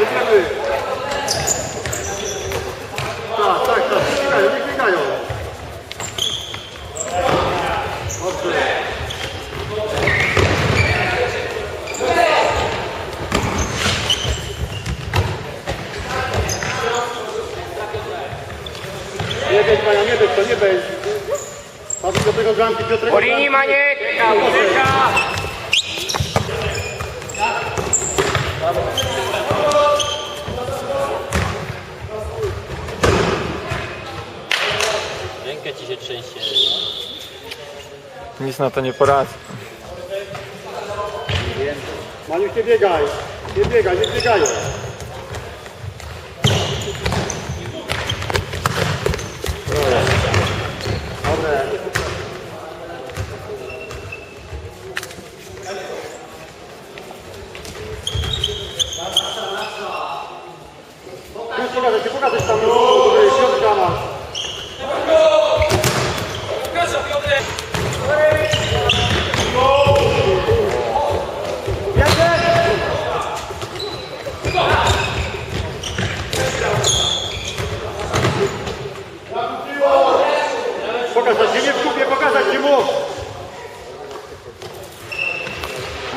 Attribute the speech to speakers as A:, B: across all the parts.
A: Tak, tak, tak.
B: Nie biegają. Dobrze. To
A: nie być. Patrz do tego bramki Piotrek.
C: Dobrze.
D: Ręka ci się trzęsie.
B: Nic na to nie poradzę.
A: Maniuś nie biegaj. Nie biegaj, nie biegają.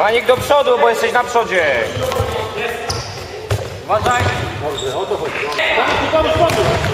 C: Maniek do przodu, bo jesteś na przodzie. Uważaj.
A: Dobrze, o to chodzi.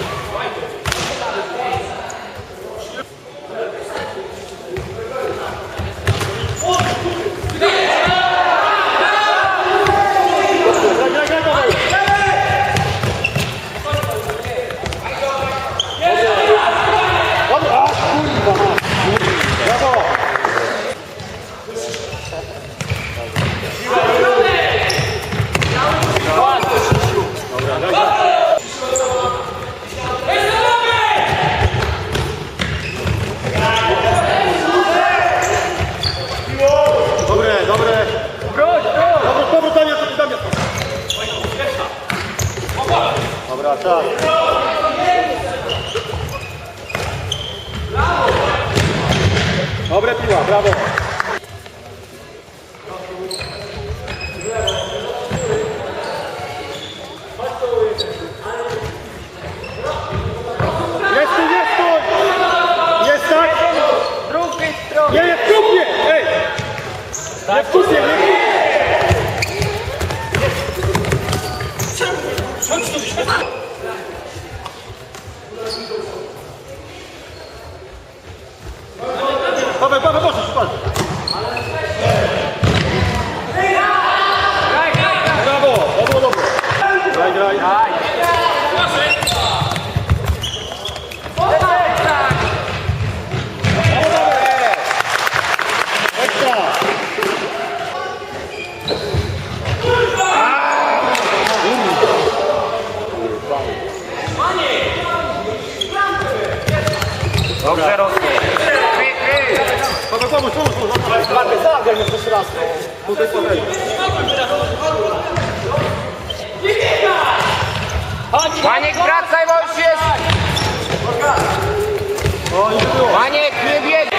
C: Dobrze rośnie.
A: Pomóż, pomóż, pomóż. Paweł, zagraj mnie jeszcze raz. Tutaj Paweł.
C: Maniek wracaj, bo już jest. Maniek, nie bieg.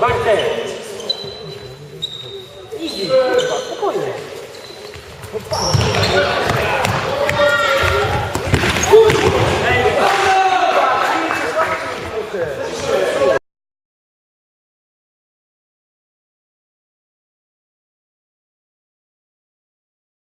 C: Back there.